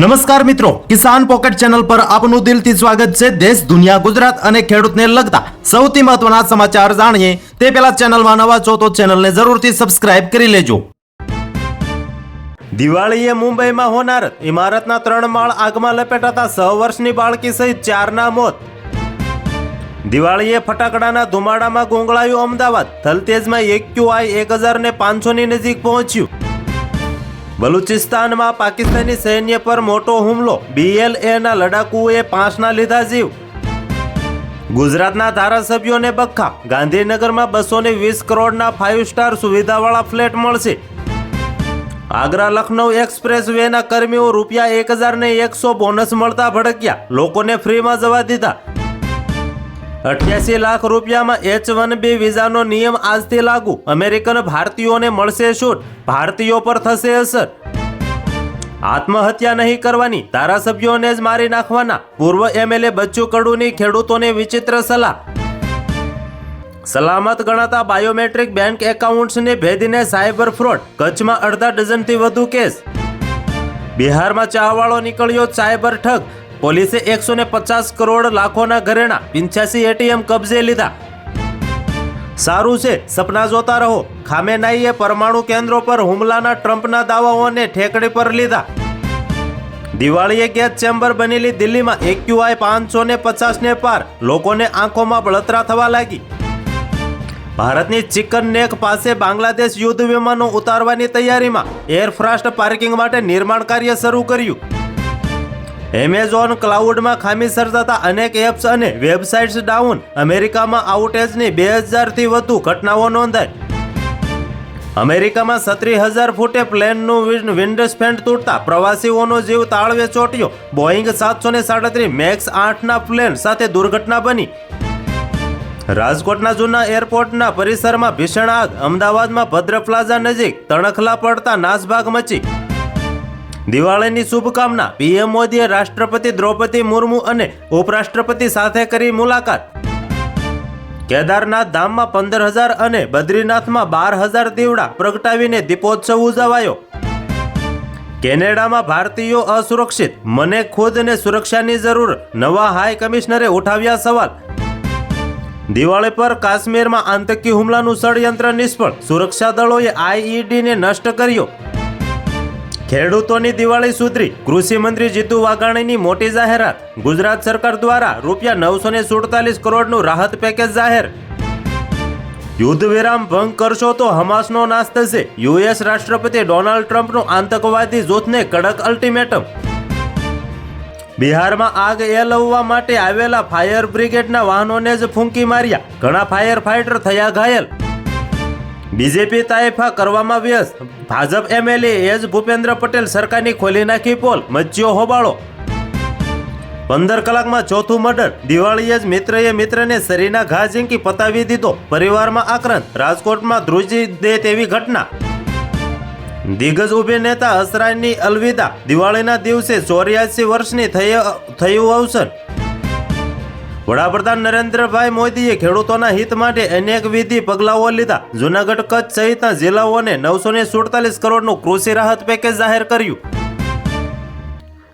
નમસ્કાર મિત્રો, કિસાન pocket channel પર આપનું દિલથી સ્વાગત છે. દેશ, દુનિયા, ગુજરાત અને ખેડૂતને લગતા સૌથી મહત્વના સમાચાર જાણીએ. તે પહેલા ચેનલમાં નવા છો તો ચેનલને જરૂરથી સબસ્ક્રાઇબ કરી લેજો. દિવાળીએ મુંબઈમાં હોનાર. ઇમારતના ત્રણ માળ આગમાં લપેટાતા છ વર્ષની બાળકી સહિત ચારના મોત. દિવાળીએ ફટાકડાના ધુમાડામાં ગોંગળાયું અમદાવાદ. થલતેજમાં એક ક્યુઆઈ એક હજાર ને પાંચસોની નજીક પહોંચ્યું. બલુચિસ્તાનમાં પાકિસ્તાની સૈન્ય પર મોટો હુમલો. બીએલએના લડાકુઓએ પાંચના લીધા જીવ. ગુજરાતના ધારાસભ્યોને બખ્ખા. ગાંધીનગરમાં બસો ને વીસ કરોડના ફાઇવ સ્ટાર સુવિધાવાળા ફ્લેટ મળશે. આગ્રા લખનૌ એક્સપ્રેસ વેના કર્મીઓ રૂપિયા એક હજાર ને એકસો બોનસ મળતા ભડક્યા. લોકોને ફ્રીમાં જવા દીધા. અઠ્યાસી લાખ રૂપિયામાં એચ વન બી વિઝાનો નિયમ આજથી લાગુ. અમેરિકન ભારતીયોને મળશે છૂટ ભારતીયો પર થશે અસર. આત્મહત્યા નહીં કરવાની. ધારાસભ્યોને જ મારી નાખવાના. પૂર્વ એમએલએ બચ્ચુ કડુની ખેડૂતોને વિચિત્ર સલાહ. સલામત ગણાતા બાયોમેટ્રિક બેંક એકાઉન્ટ્સને ભેદીને સાયબર ફ્રોડ. કચ્છમાં અડધા ડઝનથી વધુ કેસ. બિહારમાં ચાવાળો નીકળ્યો સાયબર ઠગ. પોલીસે એકસો ને પચાસ કરોડ લાખોના ઘરેણા પિંચ્યાસી એટીએમ કબજે લીધા. સારું છે, સપના જોતા રહો. ખામેનાઈએ પરમાણુ કેન્દ્રો પર હુમલાના ટ્રમ્પના દાવાઓને ઠેકડી પર લીધા. દિવાળીએ ગેસ ચેમ્બર બનેલી દિલ્હીમાં એક્યુઆઈ પાંચસો ને પચાસ ને પાર. લોકોને આંખોમાં બળતરા થવા લાગી. ભારતની ચિકન નેક પાસે બાંગ્લાદેશ યુદ્ધ વિમાનો ઉતારવાની તૈયારીમાં એરફ્રાસ્ટ પાર્કિંગ માટે નિર્માણ કાર્ય શરૂ કર્યું. એમેઝોન ક્લાઉડમાં ખામી સર્જાતા અનેક એપ્સ અને વેબસાઇટ્સ ડાઉન અમેરિકામાં આઉટેજની બે હજારથી વધુ ઘટનાઓ નોંધાઈ. અમેરિકામાં સત્રીસ હજાર ફૂટે પ્લેનનું વિન્ડસ્પેન્ડ તૂટતા પ્રવાસીઓનો જીવ તાળવે ચોટ્યો. બોઈંગ સાતસો ને સાડત્રીસ મેક્સ આઠના પ્લેન સાથે દુર્ઘટના બની. રાજકોટના જૂના એરપોર્ટના પરિસરમાં ભીષણ આગ. અમદાવાદમાં ભદ્ર પ્લાઝા નજીક તણખલા પડતા નાસભાગ મચી. દિવાળીની શુભકામના પીએમ મોદીએ રાષ્ટ્રપતિ દ્રૌપદી મુર્મુ અને ઉપરાષ્ટ્રપતિ સાથે કરી મુલાકાત. કેદારનાથ ધામમાં પંદર હજાર અને બદ્રીનાથમાં બાર હજાર દીવડા પ્રગટાવીને દીપોત્સવ ઉજવાયો. કેનેડામાં ભારતીયો અસુરક્ષિત, મને ખુદને સુરક્ષાની જરૂર, નવા હાઈ કમિશનરે ઉઠાવ્યા સવાલ. દિવાળી પર કાશ્મીરમાં આતંકી હુમલાનું ષડયંત્ર નિષ્ફળ, સુરક્ષા દળોએ આઈઈડીને નષ્ટ કર્યો. ખેડૂતોની દિવાળી સુધરી કૃષિ મંત્રી જીતુ વાઘાણીની મોટી જાહેરાત. ગુજરાત સરકાર દ્વારા રૂપિયા નવસો ને સુડતાલીસ કરોડનું રાહત પેકેજ જાહેર. યુદ્ધ વિરામ ભંગ કરશો તો હમાસનો નાશ થશે. યુએસ રાષ્ટ્રપતિ ડોનાલ્ડ ટ્રમ્પનું આતંકવાદી જૂથને કડક અલ્ટિમેટમ. બિહારમાં આગ એલવવા માટે આવેલા ફાયર બ્રિગેડના વાહનોને જ ફૂંકી માર્યા. ઘણા ફાયર ફાઇટર થયા ઘાયલ. બીજેપી તાઇફા કરવામાં વ્યસ્ત. ભાજપ એમએલએ એજ ભૂપેન્દ્ર પટેલ સરકારની ખોલી નાખી પોલ મચ્યો હોબાળો. પંદર કલાકમાં ચોથું મર્ડર. દિવાળીએ જ મિત્રએ મિત્રને શરીરના ઘા ઝીંકી પતાવી દીધો. પરિવારમાં આક્રંદ. રાજકોટમાં ધ્રુજી દે તેવી ઘટના. દિગ્ગજ અભિનેતા અસરાની અલવિદા. દિવાળીના દિવસે ચોર્યાસી વર્ષની થયું અવસર વડાપ્રધાન નરેન્દ્રભાઈ મોદીએ ખેડૂતોના હિત માટે અનેક વિધિ પગલાઓ લીધા. જુનાગઢ કચ્છ સહિતના જિલ્લાઓને નવસો ને સુડતાલીસ કરોડનું કૃષિ રાહત પેકેજ જાહેર કર્યું.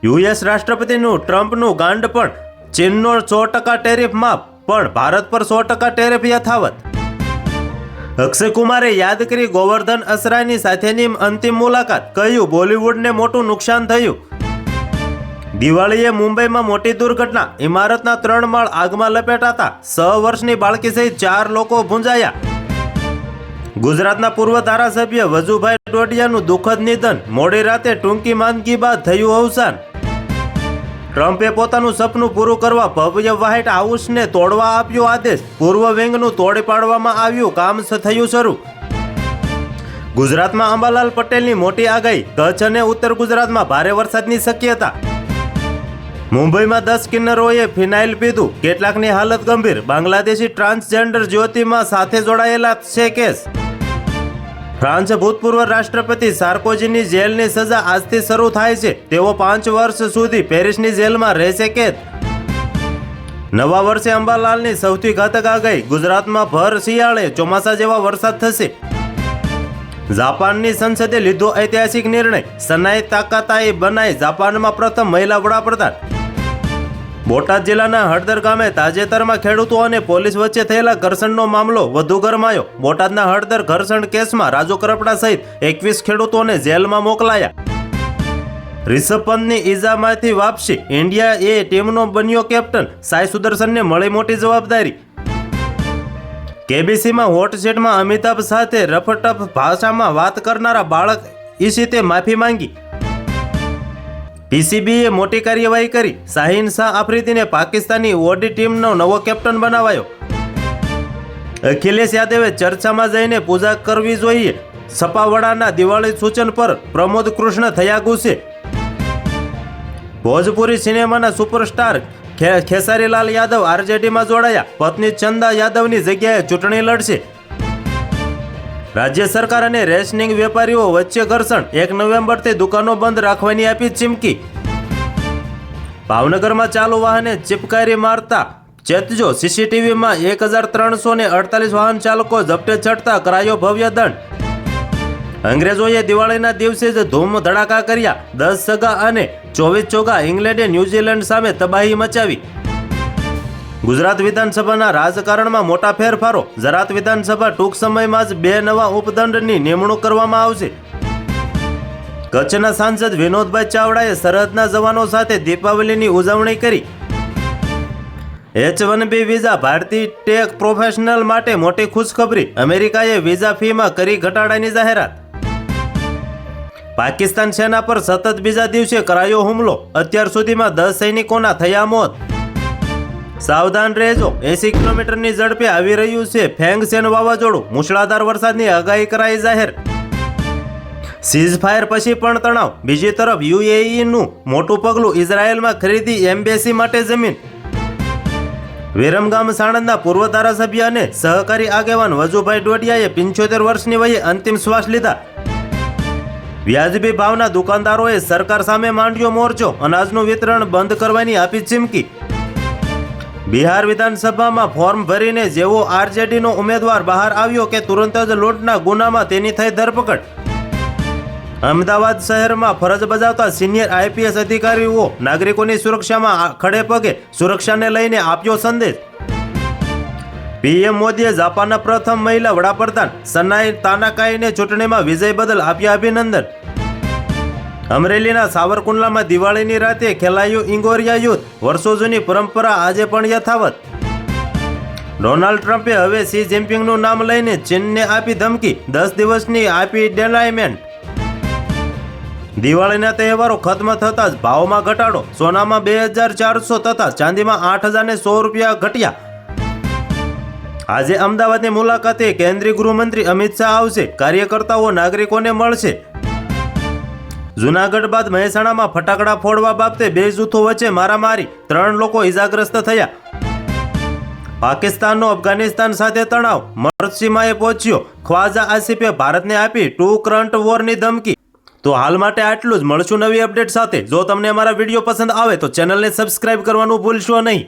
યુએસ રાષ્ટ્રપતિનું ટ્રમ્પનું ગાંડ પણ ચીનનો સો ટકા ટેરિફ માફ, પણ ભારત પર સો ટકા ટેરિફ યથાવત. અક્ષય કુમારે યાદ કરી ગોવર્ધન અસરાની સાથેની અંતિમ મુલાકાત, કહ્યું બોલિવૂડને મોટું નુકસાન થયું. દિવાળીએ મુંબઈમાં મોટી દુર્ઘટના. ઇમારતના ત્રણ માળ આગમાં લપેટાતા છ વર્ષની બાળકી સહિત ચાર લોકો ભૂંજાયા. ગુજરાતના પૂર્વ ધારાસભ્ય વજુભાઈ ટોડિયાનું દુઃખદ નિધન. મોડી રાતે ટૂંકી માંદગી બાદ થયું અવસાન. ટ્રમ્પે પોતાનું સપનું પૂરું કરવા ભવ્ય વ્હાઇટ હાઉસને તોડવા આપ્યો આદેશ. પૂર્વ વિંગનું તોડી પાડવામાં આવ્યું, કામ થયું શરૂ. ગુજરાતમાં અંબાલાલ પટેલની મોટી આગાહી. કચ્છ અને ઉત્તર ગુજરાતમાં ભારે વરસાદની શક્યતા. મુંબઈમાં દસ કિન્નરોએ ફિનાઇલ પીધું. કેટલાકની હાલત ગંભીર. બાંગ્લાદેશી ટ્રાન્સજેન્ડર જ્યોતિમાં સાથે જોડાયેલા છે કેસ. ફ્રાન્સ ભૂતપૂર્વ રાષ્ટ્રપતિ સાર્કોજીની જેલની સજા આજથી શરૂ થાય છે. તેઓ પાંચ વર્ષ સુધી પેરિસની જેલમાં રહેશે કેદ. નવા વર્ષે અંબાલાલની સૌથી ઘાતક આગાહી. ગુજરાતમાં ભર શિયાળે ચોમાસા જેવા વરસાદ થશે. જાપાનની સંસદે લીધો ઐતિહાસિક નિર્ણય. સનાઈ તાકાતાઈ બનાઈ જાપાનમાં પ્રથમ મહિલા વડાપ્રધાન. બોટાદ જિલ્લાના હળદર ગામે તાજેતરમાં ખેડૂતો અને પોલીસ વચ્ચે થયેલા ઘર્ષણનો મામલો વધુ ગરમાયો. બોટાદના હળદર ઘર્ષણ કેસમાં રાજુ કરપડા સહિત એકવીસ ખેડૂતોને જેલમાં મોકલાયા. રિષભ પંતની ઈજામાંથી વાપસી ઇન્ડિયા એ ટીમનો બન્યો કેપ્ટન. સાઈ સુદર્શનને મળી મોટી જવાબદારી. કેબીસીમાં હોટ સેટમાં અમિતાભ સાથે રફટફ ભાષામાં વાત કરનારા બાળક ઈશિતે માફી માંગી. પીસીબીએ મોટી કાર્યવાહી કરી શાહીન શાહ આફ્રિદીને પાકિસ્તાની ઓડી ટીમનો નવો કેપ્ટન બનાવાયો. અખિલેશ યાદવે ચર્ચામાં જઈને પૂજા કરવી જોઈએ. સપાવડાના દિવાળી સૂચન પર પ્રમોદ કૃષ્ણ થયા ગુસે ભોજપુરી સિનેમાના સુપરસ્ટાર ખેસારીલાલ યાદવ આરજેડીમાં જોડાયા. પત્ની ચંદા યાદવની જગ્યાએ ચૂંટણી લડશે. રાજ્ય સરકાર અને રેશનિંગ વેપારીઓ વચ્ચે ઘર્ષણ. એક નવેમ્બરથી દુકાનો બંધ રાખવાની આપી ચીમકી. ભાવનગરમાં ચાલુ વાહને ચિપકારી મારતા ચેતજો. સીસીટીવીમાં એક હજાર ત્રણસો ને અડતાલીસ વાહન ચાલકો ઝપટે ચડતા કરાયો ભવ્ય દંડ. અંગ્રેજોએ દિવાળીના દિવસે જ ધૂમ ધડાકા કર્યા. દસ સગા અને ચોવીસ ચોગા ઇંગ્લેન્ડે ન્યૂઝીલેન્ડ સામે તબાહી મચાવી. ગુજરાત વિધાનસભાના રાજકારણમાં મોટા ફેરફારો. જરાત વિધાનસભા ટૂંક સમયમાં જ બે નવા ઉપદંડની નિમણૂક કરવામાં આવશે. કચ્છના સાંસદ વિનોદભાઈ ચાવડાએ સરહદના જવાનો સાથે દીપાવલીની ઉજવણી કરી. એચ વન બી વિઝા ભારતીય ટેક પ્રોફેશનલ માટે મોટી ખુશખબરી. અમેરિકાએ વિઝા ફીમાં કરી ઘટાડાની જાહેરાત. પાકિસ્તાન સેના પર સતત બીજા દિવસે કરાયો હુમલો. અત્યાર સુધીમાં દસ સૈનિકોના થયા મોત. સાવધાન રહેજો. એસી કિલોમીટરની ઝડપે આવી રહ્યું છે ફેંગસેન વાવાઝોડું. મુશળાધાર વરસાદની આગાહી કરાઈ જાહેર. સીઝ ફાયર પછી પણ તણાવ. બીજી તરફ યુએઈનું મોટું પગલું ઇઝરાયેલમાં ખરીદી એમ્બેસી માટે જમીન. વિરમગામ સાણંદના પૂર્વ ધારાસભ્ય અને સહકારી આગેવાન વજુભાઈ ડોડિયાએ પંચોતેર વર્ષની વયે અંતિમ શ્વાસ લીધા. વ્યાજબી ભાવના દુકાનદારોએ સરકાર સામે માંડ્યો મોરચો. અનાજનું વિતરણ બંધ કરવાની આપી ચીમકી. બિહાર વિધાનસભામાં ફોર્મ ભરીને જેવો આરજેડીનો ઉમેદવાર બહાર આવ્યો કે તુરંત જ લૂંટના ગુનામાં તેની થઈ ધરપકડ? અમદાવાદ શહેરમાં ફરજ બજાવતા સિનિયર આઈપીએસ અધિકારીઓ નાગરિકોની સુરક્ષામાં ખડે પગે સુરક્ષાને લઈને આપ્યો સંદેશ. પીએમ મોદીએ જાપાનના પ્રથમ મહિલા વડાપ્રધાન સનાઈ તાનાકાઈને ચૂંટણીમાં વિજય બદલ આપ્યા અભિનંદન. અમરેલીના સાવરકુંડલામાં દિવાળીની રાતે ખેલાયું ઇંગોરિયા યુદ્ધ. વર્ષો જૂની પરંપરા આજે પણ યથાવત. ડોનાલ્ડ ટ્રમ્પે હવે સી જિનપિંગનું નામ લઈને ચીનને આપી ધમકી. દસ દિવસની આપી ડેલાઇમેન્ટ દિવાળીના તહેવારો ખત્મ થતાં જ ભાવમાં ઘટાડો. સોનામાં બે હજાર ચારસો તથા ચાંદીમાં આઠ હજાર ને સો રૂપિયા ઘટ્યા. આજે અમદાવાદની મુલાકાતે કેન્દ્રીય ગૃહમંત્રી અમિત શાહ આવશે. કાર્યકર્તાઓ નાગરિકોને મળશે. જુનાગઢ બાદ મહેસાણામાં ફટાકડા ફોડવા બાબતે બે જૂથો વચ્ચે મારામારી, ત્રણ લોકો ઇજાગ્રસ્ત થયા. પાકિસ્તાનનો અફઘાનિસ્તાન સાથે તણાવ મરસીમાએ પહોંચ્યો. ખ્વાજા આસિફે ભારતને આપી ટુ કરંટ વોરની ધમકી. તો હાલ માટે આટલું જ. મળશું નવી અપડેટ સાથે. જો તમને અમારા વીડિયો પસંદ આવે તો ચેનલને સબસ્ક્રાઇબ કરવાનું ભૂલશો નહીં.